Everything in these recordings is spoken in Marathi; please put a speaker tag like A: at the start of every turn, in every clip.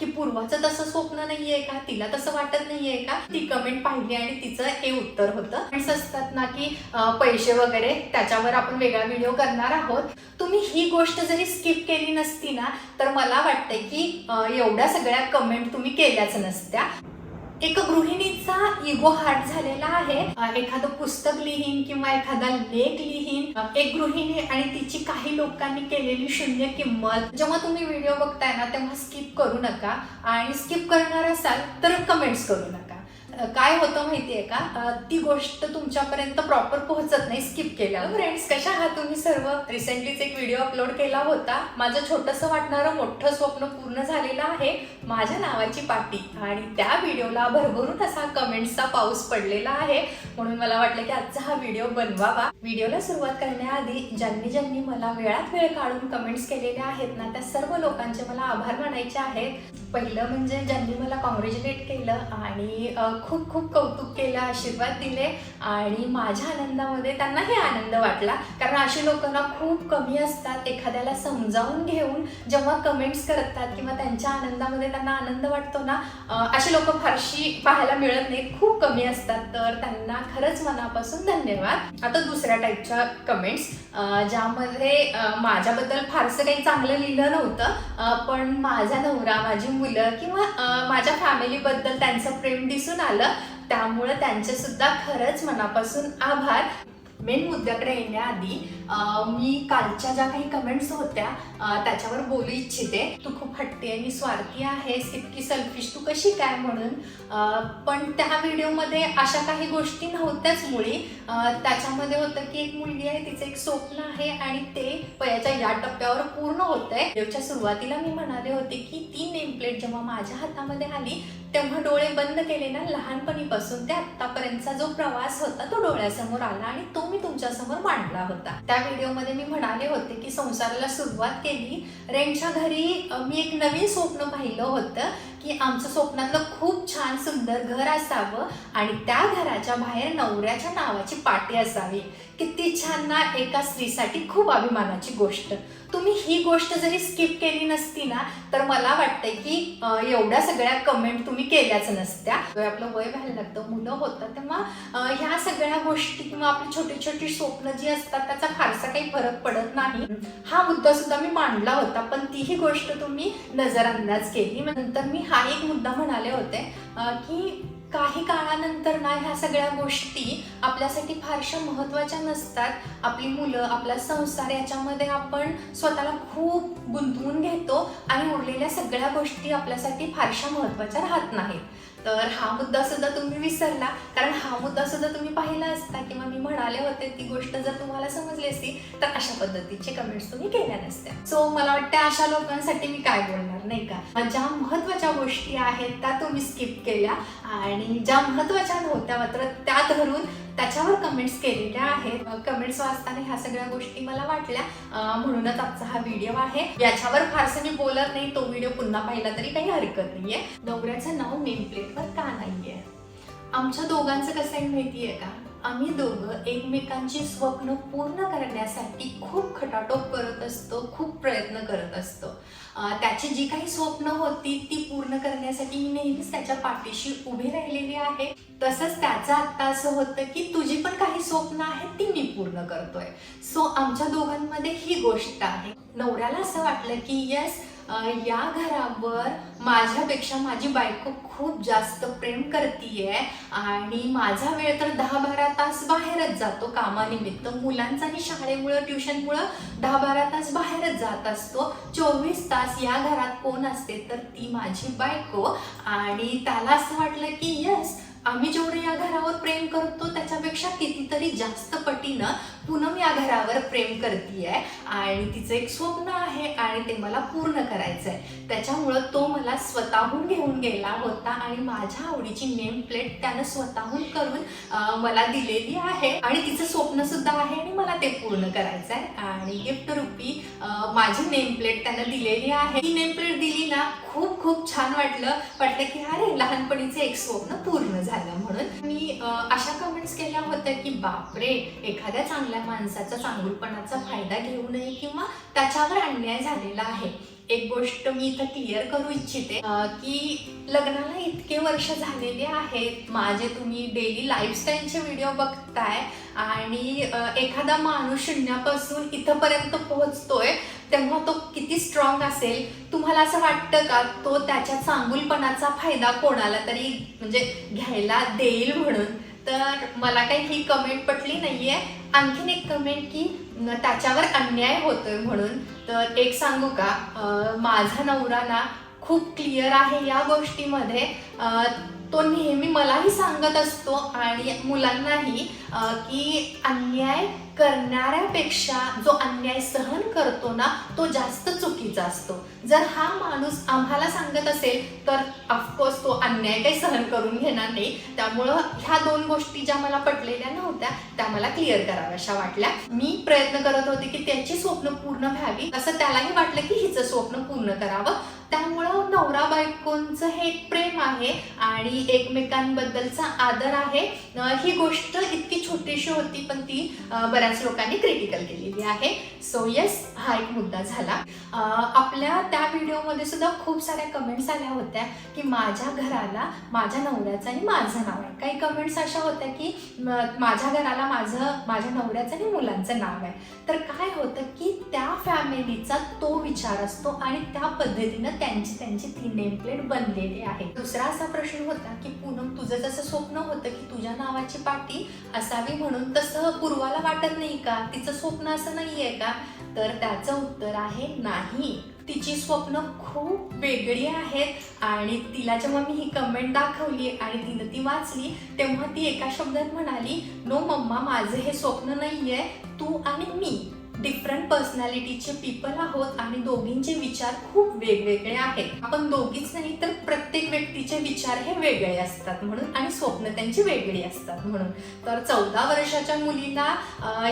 A: की पूर्वाचं तसं स्वप्न नाहीये का? तिला तसं वाटत नाहीये का? ती कमेंट पाहिली आणि तिचं हे उत्तर होतं. फ्रेंड्स असतात ना की पैसे वगैरे त्याच्यावर आपण वेगळा व्हिडिओ करणार आहोत. तुम्ही ही गोष्ट जरी स्किप केली नसती ना तर मला वाटतंय की एवढ्या सगळ्या कमेंट तुम्ही केल्याच नसत्या. एक गृहिणीचा इगो हार्ट झालेला आहे. एखादं पुस्तक लिहीन किंवा एखादा लेख लिहीन एक गृहिणी आणि तिची काही लोकांनी केलेली शून्य किंमत. जेव्हा तुम्ही व्हिडिओ बघताय ना तेव्हा स्किप करू नका. आणि स्किप करणार असाल तर कमेंट्स करू नका. काय होतं माहितीये का? ती गोष्ट तुमच्यापर्यंत प्रॉपर पोहोचत नाही स्किप केल्या. फ्रेंड्स कशा हा तुम्ही सर्व? रिसेंटलीच एक व्हिडिओ अपलोड केला होता. माझं छोटंसं वाटणारं मोठं स्वप्न पूर्ण झालेलं आहे माझ्या नावाची पाटी. आणि त्या व्हिडिओला भरभरून असा कमेंट्सचा पाऊस पडलेला आहे. म्हणून मला वाटलं की आजचा हा व्हिडिओ बनवावा. व्हिडिओला सुरुवात करण्याआधी ज्यांनी ज्यांनी मला वेळात वेळ काढून कमेंट्स केलेल्या आहेत ना त्या सर्व लोकांचे मला आभार मानायचे आहेत. पहिलं म्हणजे ज्यांनी मला कॉंग्रॅच्युलेट केलं आणि खूप खूप कौतुक केलं आशीर्वाद दिले आणि माझ्या आनंदामध्ये त्यांनाही आनंद वाटला. कारण अशी लोकांना खूप कमी असतात एखाद्याला समजावून घेऊन जेव्हा कमेंट्स करतात किंवा त्यांच्या आनंदामध्ये त्यांना आनंद वाटतो ना अशी लोक फारशी पाहायला मिळत नाहीत. खूप कमी असतात. तर त्यांना खरंच मनापासून धन्यवाद. आता दुसऱ्या टाईपच्या कमेंट्स ज्यामध्ये माझ्याबद्दल फारसं काही चांगलं लिहिलं नव्हतं पण माझा नवरा माझी मुलं किंवा माझ्या फॅमिलीबद्दल त्यांचं प्रेम दिसून आलं. त्यामुळं त्यांचे सुद्धा खरंच मनापासून आभार. मेन मुद्द्याकडे येण्याआधी मी कालच्या ज्या काही कमेंट्स होत्या त्याच्यावर बोलू इच्छिते. तू खूप हट्टी आणि स्वार्थी आहेस इतकी सेल्फिश तू कशी काय म्हणून? पण त्या व्हिडिओमध्ये अशा काही गोष्टी नव्हत्याच मुळी. त्याच्यामध्ये होतं की एक मुलगी आहे तिचं एक स्वप्न आहे आणि ते वयाच्या या टप्प्यावर पूर्ण होतंय. व्हिडिओच्या सुरुवातीला मी म्हणाले होते की ती नेम प्लेट जेव्हा माझ्या हातामध्ये आली तेव्हा डोळे बंद केले ना लहानपणीपासून ते आतापर्यंतचा जो प्रवास होता तो डोळ्यासमोर आला आणि तो मी तुमच्यासमोर मांडला होता. त्या व्हिडिओमध्ये मी म्हणाले होते की संसाराला सुरुवात केली. रेंटच्या घरी मी एक नवीन स्वप्न पाहिलं होतं की आमचं स्वप्नातलं खूप छान सुंदर घर असावं आणि त्या घराच्या बाहेर नवऱ्याच्या नावाची पाटी असावी. किती छान ना एका स्त्रीसाठी खूप अभिमानाची गोष्ट. तुम्ही ही गोष्ट जरी स्किप केली नसती ना तर मला वाटतंय की एवढ्या सगळ्या कमेंट तुम्ही केल्याच नसत्या. आपलं वय व्हायला लागतं मुलं होतं तेव्हा ह्या सगळ्या गोष्टी किंवा आपली छोटी छोटी स्वप्न जी असतात त्याचा फारसा काही फरक पडत नाही. हा मुद्दा सुद्धा मी मांडला होता पण तीही गोष्ट तुम्ही नजरअंदाज केली. नंतर मी हा एक मुद्दा म्हणाले होते की काही काळानंतर ना ह्या सगळ्या गोष्टी आपल्यासाठी फारशा महत्त्वाच्या नसतात. आपली मुलं आपला संसार याच्यामध्ये आपण स्वतःला खूप गुंतवून घेतो आणि उरलेल्या सगळ्या गोष्टी आपल्यासाठी फारशा महत्त्वाच्या राहत नाहीत. तर हा मुद्दा सुद्धा तुम्ही विसरला. कारण हा मुद्दा सुद्धा तुम्ही पाहिला असता किंवा मी म्हणाले होते ती गोष्ट जर तुम्हाला समजली असती तर अशा पद्धतीचे कमेंट्स तुम्ही केल्या नसत्या. सो मला वाटतं अशा लोकांसाठी मी काय बोलणार नाही का? ज्या महत्त्वाच्या गोष्टी आहेत त्या तुम्ही स्किप केल्या. आणि ज्या महत्त्वाच्या नव्हत्या मात्र त्या धरून त्याच्यावर कमेंट्स केलेल्या आहेत. कमेंट्स वाचताना ह्या सगळ्या गोष्टी मला वाटल्या. म्हणूनच आमचा हा व्हिडिओ आहे. याच्यावर फारसं मी बोलत नाही. तो व्हिडिओ पुन्हा पाहिला तरी काही हरकत नाहीये. नवऱ्याचं नाव नेम प्लेटवर का नाहीये? आमच्या दोघांचं कसं आहे माहितीये का? आम्ही दोघं एकमेकांची स्वप्न पूर्ण करण्यासाठी खूप खटाटोप करत असतो खूप प्रयत्न करत असतो. त्याची जी काही स्वप्न होती ती पूर्ण करण्यासाठी मी नेहमीच त्याच्या पाठीशी उभी राहिलेली आहे. तसंच त्याचं आता असं होतं की तुझी पण काही स्वप्न आहेत ती मी पूर्ण करतोय. सो आमच्या दोघांमध्ये ही गोष्ट आहे. नवऱ्याला असं वाटलं की यस या घरावर माझ्यापेक्षा माझी बायको खूप जास्त प्रेम करतीये आणि माझा वेळ तर दहा बारा तास बाहेरच जातो कामानिमित्त. मुलांचा आणि शाळेमुळं ट्युशनमुळं दहा बारा तास बाहेरच जात असतो. चोवीस तास या घरात कोण असते तर ती माझी बायको. आणि त्याला असं वाटलं की येस आम्ही जेवढं या घरावर प्रेम करतो त्याच्यापेक्षा कितीतरी जास्त पटीनं पूनम या घरावर प्रेम करतीये आणि तिचं एक स्वप्न आहे आणि ते मला पूर्ण करायचं आहे त्याच्यामुळं तो मला स्वतःहून घेऊन गेला होता आणि माझ्या आवडीची नेम प्लेट त्यानं स्वतःहून करून मला दिलेली आहे. आणि तिचं स्वप्न सुद्धा आहे आणि मला ते पूर्ण करायचं आहे आणि गिफ्ट रूपी माझी नेम प्लेट त्यानं दिलेली आहे. ही नेम प्लेट दिली ना खूप खूप छान वाटलं. वाटलं की अरे लहानपणीचे एक स्वप्न पूर्ण झालं म्हणून. मी अशा कमेंट्स केल्या होत्या की बापरे एखाद्या चांगल्या माणसाचा चांगुलपणाचा फायदा घेऊ नये किंवा त्याच्यावर अन्याय झालेला आहे. एक गोष्ट मी इथं क्लिअर करू इच्छिते की लग्नाला इतके वर्ष झालेले आहेत. माझे तुम्ही डेली लाईफस्टाईलचे व्हिडिओ बघताय आणि एखादा माणूस शून्यापासून इथंपर्यंत पोहोचतोय तेव्हा तो किती स्ट्रॉंग असेल? तुम्हाला असं वाटतं का? तो त्याच्या चांगुलपणाचा फायदा कोणाला तरी म्हणजे घ्यायला देईल म्हणून? तर मला काही ही कमेंट पटली नाही आहे आणखीन एक कमेंट की त्याच्यावर अन्याय होतोय म्हणून. तर एक सांगू का माझा नवरा ना खूप क्लिअर आहे या गोष्टीमध्ये. तो नेहमी मलाही सांगत असतो आणि मुलांनाही की अन्याय करणाऱ्यापेक्षा जो अन्याय सहन करतो ना तो जास्त चुकीचा असतो. जर हा माणूस आम्हाला सांगत असेल तर ऑफकोर्स तो अन्याय काही सहन करून घेणार नाही. त्यामुळं ह्या दोन गोष्टी ज्या मला पटलेल्या नव्हत्या त्या मला क्लिअर कराव्याशा वाटल्या. मी प्रयत्न करत होते की त्याची स्वप्न पूर्ण व्हावी असं त्यालाही वाटलं की हिचं स्वप्न पूर्ण करावं. त्यामुळं नवरा बायकोंचं हे एक प्रेम आहे आणि एकमेकांबद्दलचा आदर आहे. ही गोष्ट इतकी छोटीशी होती पण ती बऱ्या बऱ्याच लोकांनी क्रिटिकल केलेली आहे. सो येस हा एक मुद्दा झाला. आपल्या त्या व्हिडिओमध्ये सुद्धा खूप साऱ्या कमेंट्स आल्या होत्या की माझ्या घराला माझ्या नवऱ्याचं आणि माझं नाव आहे. काही कमेंट्स अशा होत्या की माझ्या घराला माझं माझ्या नवऱ्याचं आणि मुलांचं नाव आहे. तर काय होतं की त्या फॅमिलीचा तो विचार असतो आणि त्या पद्धतीनं त्यांची त्यांची ती नेम प्लेट बनलेली आहे. दुसरा असा प्रश्न होता की पूनम तुझं जसं स्वप्न होतं की तुझ्या नावाची पाटी असावी म्हणून तसं पूर्वाला वाटत नाही का? तिचं स्वप्न असं नाहीये का? तर त्याचं उत्तर आहे नाही. तिची स्वप्न खूप वेगळी आहेत आणि तिला जेव्हा मी ही कमेंट दाखवली आणि तिनं ती वाचली तेव्हा ती एका शब्दात म्हणाली नो मम्मा माझं हे स्वप्न नाहीये. तू आणि मी. डिफरंट पर्सनॅलिटीचे पीपल आहोत आणि दोघींचे विचार खूप वेगवेगळे आहेत. आपण दोघीच नाही तर प्रत्येक व्यक्तीचे विचार हे वेगळे असतात म्हणून आणि स्वप्न त्यांची वेगळी असतात म्हणून. तर चौदा वर्षाच्या मुलीला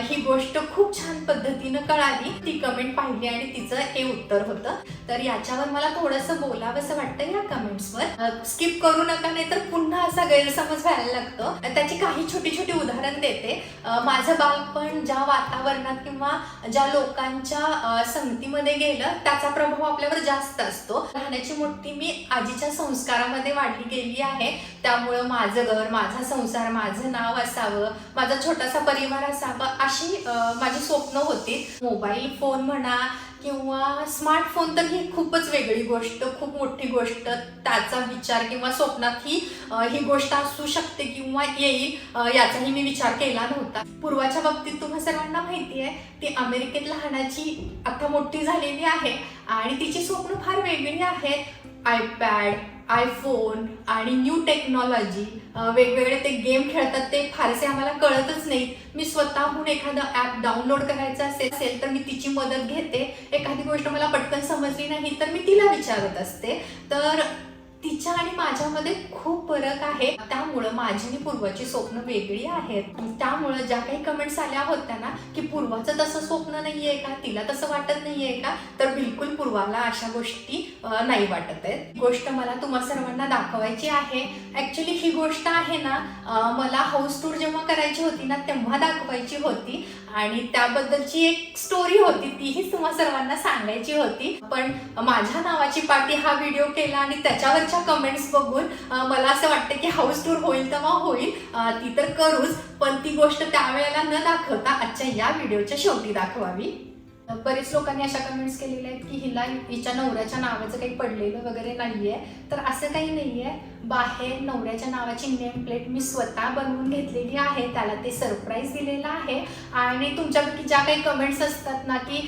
A: ही गोष्ट खूप छान पद्धतीनं कळाली. ती कमेंट पाहिली आणि तिचं हे उत्तर होतं. तर याच्यावर मला थोडंसं बोलावंसं वाटतं या कमेंट्सवर स्किप करू नका नाही तर पुन्हा असा गैरसमज व्हायला लागतो. त्याची काही छोटी छोटी उदाहरण देते. माझं माझं बालपण ज्या वातावरणात किंवा ज्या लोकांच्या संगतीमध्ये गेलं त्याचा प्रभाव आपल्यावर जास्त असतो. लहानाची मोठी मी आजीच्या संस्कारामध्ये वाढली गेली आहे. त्यामुळं माझं घर माझा संसार माझं नाव असावं माझा छोटासा परिवार असावा अशी माझी स्वप्न होती. मोबाईल फोन म्हणा किंवा स्मार्टफोन तर ही खूपच वेगळी गोष्ट खूप मोठी गोष्ट. त्याचा विचार किंवा स्वप्नात ही ही गोष्ट असू शकते किंवा येईल याचाही मी विचार केला नव्हता. पूर्वाच्या बाबतीत तुम्हा सर्वांना माहिती आहे ती अमेरिकेत लहानाची आता मोठी झालेली आहे आणि तिची स्वप्न फार वेगळी आहेत. आयपॅड आयफोन आणि न्यू टेक्नॉलॉजी वेगवेगळे ते गेम खेळतात ते फारसे आम्हाला कळतच नाही मी स्वतःहून एखादं ॲप डाउनलोड करायचं असेल असेल तर मी तिची मदत घेते. एखादी गोष्ट मला पटकन समजली नाही तर मी तिला विचारत असते. तर तिच्या आणि माझ्यामध्ये खूप फरक आहे. त्यामुळं माझी आणि पूर्वाची स्वप्न वेगळी आहेत. त्यामुळं ज्या काही कमेंट्स आल्या होत्या ना की पूर्वाचं तसं स्वप्न नाहीये का तिला तसं वाटत नाहीये का तर बिलकुल पूर्वाला अशा गोष्टी नाही वाटत आहेत. गोष्ट मला तुम्हा सर्वांना दाखवायची आहे. ऍक्च्युली ही गोष्ट आहे ना मला हाऊस टूर जेव्हा करायची होती ना तेव्हा दाखवायची होती. आणि त्याबद्दलची एक स्टोरी होती तीही तुम्हा सर्वांना सांगायची होती. पण माझ्या नावाची पार्टी हा व्हिडिओ केला आणि त्याच्यावरच्या कमेंट्स बघून मला असं वाटतं की हाऊस टूर होईल तेव्हा होईल. ती तर करूच पण ती गोष्ट त्यावेळेला न दाखवता आजच्या या व्हिडिओच्या शेवटी दाखवावी. बरेच लोकांनी अशा कमेंट्स केलेल्या आहेत की हिला हिच्या नवऱ्याच्या नावाचं काही पडलेलं वगैरे नाहीये. तर असं काही नाही आहे बाहेर नवऱ्याच्या नावाची नेम प्लेट मी स्वतः बनवून घेतलेली आहे. त्याला ते सरप्राईज दिलेलं आहे. आणि तुमच्यापैकी ज्या काही कमेंट्स असतात ना की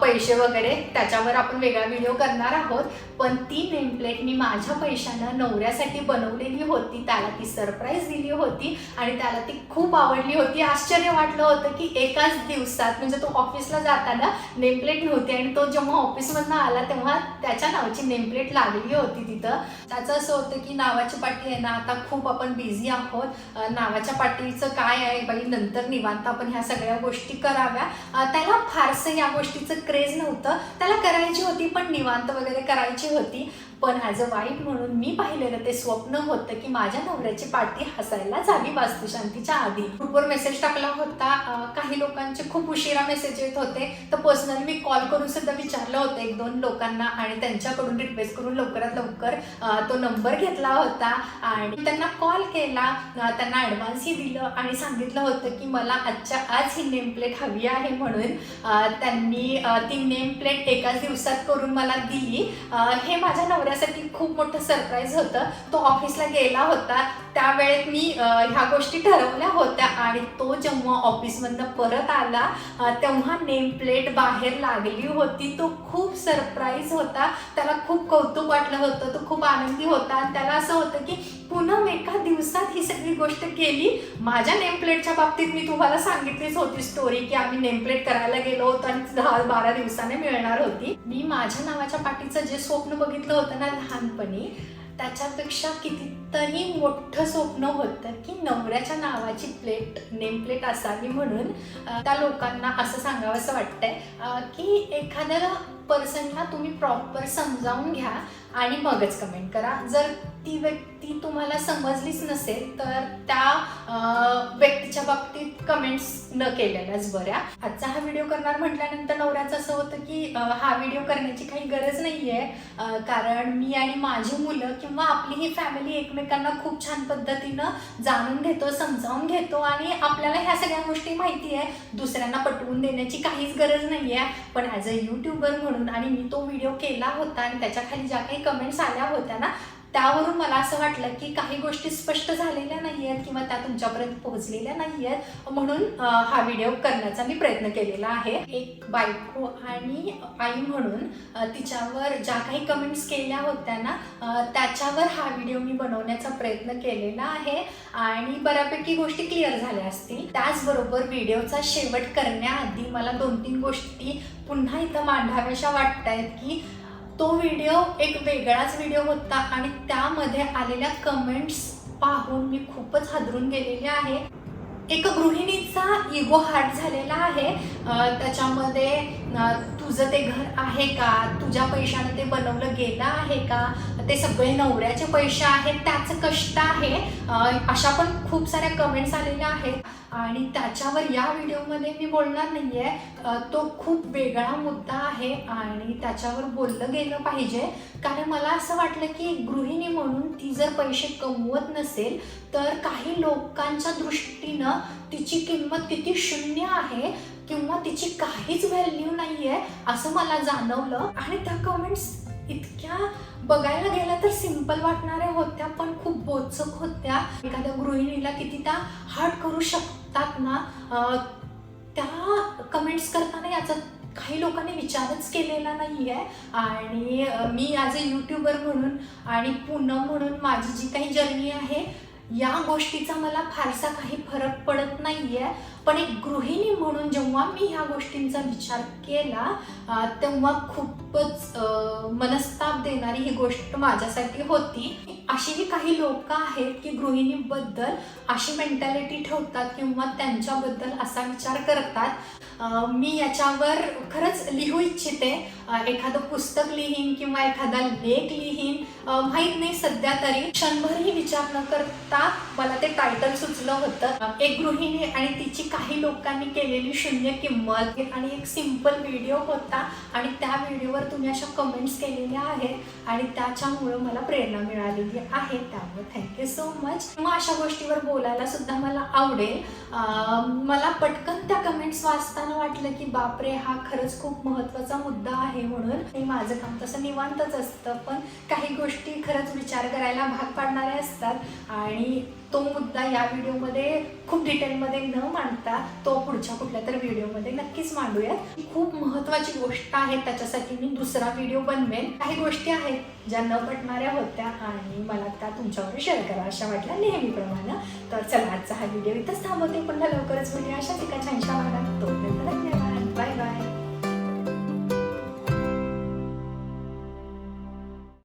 A: पैसे वगैरे त्याच्यावर आपण वेगळा व्हिडिओ करणार आहोत. पण ती नेम प्लेट मी माझ्या पैशानं नवऱ्यासाठी बनवलेली होती. त्याला ती सरप्राईज दिली होती. आणि त्याला ती खूप आवडली होती. आश्चर्य वाटलं होतं की एकाच दिवसात म्हणजे तो ऑफिसला जाताना नेमप्लेट नव्हती. आणि तो जेव्हा ऑफिसमधनं आला तेव्हा त्याच्या नावाची नेमप्लेट लागली होती तिथं. त्याचं असं होतं की नावाची पाठी आहे ना आता खूप आपण बिझी आहोत. नावाच्या पाठीचं काय आहे बाई नंतर निवांत आपण ह्या सगळ्या गोष्टी कराव्या. त्याला फारसं या गोष्टीचं क्रेज नव्हतं. त्याला करायची होती पण निवांत वगैरे करायची होती. पण ॲज अ वाईफ म्हणून मी पाहिलेलं ते स्वप्न होतं की माझ्या नवऱ्याची पाठी हसायला जावी वास्तुशांतीच्या आधी. ग्रुपवर मेसेज टाकला होता. काही लोकांचे खूप उशिरा मेसेज येत होते. तर पर्सनली मी कॉल करून सुद्धा विचारलं होतं एक दोन लोकांना आणि त्यांच्याकडून रिक्वेस्ट करून लवकरात लवकर तो नंबर घेतला होता. आणि त्यांना कॉल. केला त्यांना ॲडव्हान्सही दिलं आणि सांगितलं होतं की मला आजच्या आज ही नेम प्लेट हवी आहे म्हणून त्यांनी ती नेम प्लेट एकाच दिवसात करून मला दिली. हे माझ्या नवऱ्या नवऱ्यासाठी खूप मोठं सरप्राईज होतं. तो ऑफिसला गेला होता. त्यावेळेत मी ह्या गोष्टी ठरवल्या होत्या आणि तो जेव्हा ऑफिसमधनं परत आला तेव्हा नेम प्लेट बाहेर लागली होती. तो खूप सरप्राईज होता. त्याला खूप कौतुक वाटलं होतं. तो खूप आनंदी होता आणि त्याला असं होतं की पुन्हा एका दिवसात ही सगळी गोष्ट केली. माझ्या नेम प्लेटच्या बाबतीत मी तुम्हाला सांगितलीच होती स्टोरी की आम्ही नेम प्लेट करायला गेलो होतो आणि दहा बारा दिवसाने मिळणार होती. मी माझ्या नावाच्या पाठीचं जे स्वप्न बघितलं होतं ना लहानपणी त्याच्यापेक्षा किती तरी मोठं स्वप्न होतं की नवऱ्याच्या नावाची प्लेट नेम प्लेट असावी म्हणून त्या लोकांना असं सांगावंसं वाटतंय की एखाद्या पर्सनला तुम्ही प्रॉपर समजावून घ्या आणि मगच कमेंट करा. जर ती व्यक्ती तुम्हाला समजलीच नसेल तर त्या व्यक्तीच्या बाबतीत कमेंट्स न केलेल्याच बऱ्या. आजचा हा व्हिडिओ करणार म्हटल्यानंतर नवऱ्याचं असं होतं की हा व्हिडिओ करण्याची काही गरज नाही आहे कारण मी आणि माझी मुलं किंवा आपली ही फॅमिली एकमेकांना खूप छान पद्धतीनं जाणून घेतो समजावून घेतो आणि आपल्याला ह्या सगळ्या गोष्टी माहिती आहे. दुसऱ्यांना पटवून देण्याची काहीच गरज नाही आहे पण ॲज अ यूट्यूबर म्हणून आणि मी तो व्हिडिओ केला होता आणि त्याच्याखाली ज्या काही कमेंट्स आल्या होत्या ना त्यावरून मला असं वाटलं की काही गोष्टी स्पष्ट झालेल्या नाही आहेत किंवा त्या तुमच्यापर्यंत पोहोचलेल्या नाही आहेत म्हणून हा व्हिडिओ करण्याचा मी प्रयत्न केलेला आहे. एक बायको आणि आई म्हणून तिच्यावर ज्या काही कमेंट्स केल्या होत्या ना त्याच्यावर हा व्हिडिओ मी बनवण्याचा प्रयत्न केलेला आहे. आणि बऱ्यापैकी गोष्टी क्लिअर झाल्या असतील. त्याचबरोबर व्हिडिओचा शेवट करण्याआधी मला दोन तीन गोष्टी पुन्हा इथं मांडाव्याशा वाटत आहेत की तो व्हिडिओ एक वेगळाच व्हिडिओ होता आणि त्यामध्ये आलेल्या कमेंट्स पाहून मी खूपच हादरून गेलेले आहे. एका गृहिणीचा इगो हार्ट झालेला आहे. त्याच्यामध्ये तुझं ते घर आहे का? तुझ्या पैशानं ते बनवलं गेलं आहे का? ते सगळे नवऱ्याचे पैसे आहेत त्याचं कष्ट आहे. अशा पण खूप साऱ्या कमेंट्स आलेल्या आहेत. आणि त्याच्यावर या व्हिडिओमध्ये मी बोलणार नाही आहे तो खूप वेगळा मुद्दा आहे आणि त्याच्यावर बोललं गेलं पाहिजे. कारण मला असं वाटलं की गृहिणी म्हणून ती जर पैसे कमवत नसेल तर काही लोकांच्या दृष्टीनं तिची किंमत किती शून्य आहे? किंवा तिची काहीच व्हॅल्यू नाही आहे असं मला जाणवलं. आणि त्या कमेंट्स इतक्या बघायला गेल्या तर सिंपल वाटणाऱ्या होत्या पण खूप बोचक होत्या. एखाद्या गृहिणीला किती त्या हार्ट करू शकतात ना त्या कमेंट्स करताना याचा काही लोकांनी विचारच केलेला नाही आहे आणि मी ॲज अ यूट्यूबर म्हणून आणि पूनम म्हणून माझी जी काही जर्नी आहे या गोष्टीचा मला फारसा काही फरक पडत नाही आहे पण एक गृहिणी म्हणून जेव्हा मी ह्या गोष्टींचा विचार केला तेव्हा खूपच मनस्ताप देणारी ही गोष्ट माझ्यासाठी होती. अशीही काही लोक आहेत की गृहिणीबद्दल अशी मेंटॅलिटी ठेवतात किंवा त्यांच्याबद्दल असा विचार करतात मी याच्यावर खरंच लिहू इच्छिते. एखादं पुस्तक लिहीन किंवा एखादा लेख लिहीन माहीत नाही सध्या तरी. क्षणभरही विचार न करता मला ते टायटल सुचलं होतं. एक गृहिणी आणि तिची काही लोकांनी केलेली शून्य किंमत आणि एक सिंपल व्हिडिओ होता आणि त्या व्हिडिओवर तुम्ही अशा कमेंट्स केलेल्या आहेत आणि त्याच्यामुळं मला प्रेरणा मिळालेली आहे. त्यामुळे थँक्यू सो मच मग अशा गोष्टीवर बोलायला सुद्धा मला आवडेल. मला पटकन त्या कमेंट्स वाचताना वाटलं की बापरे हा खरंच खूप महत्त्वाचा मुद्दा आहे म्हणून. आणि माझं काम तसं निवांतच असतं पण काही गोष्टी खरंच विचार करायला भाग पाडणाऱ्या असतात. आणि तो मुद्दा या व्हिडिओमध्ये खूप डिटेलमध्ये न मांडता तो पुढच्या कुठल्या तर व्हिडिओमध्ये नक्कीच मांडूयात. खूप महत्त्वाची गोष्ट आहे त्याच्यासाठी मी दुसरा व्हिडिओ बनवेन. काही गोष्टी आहेत ज्या न पटणाऱ्या होत्या आणि मला त्या तुमच्यावर शेअर करा अशा वाटल्या नेहमीप्रमाणे. तर चला आजचा हा व्हिडिओ इथंच थांबवते. पुन्हा लवकरच म्हणजे अशाच एका छानशा भागात.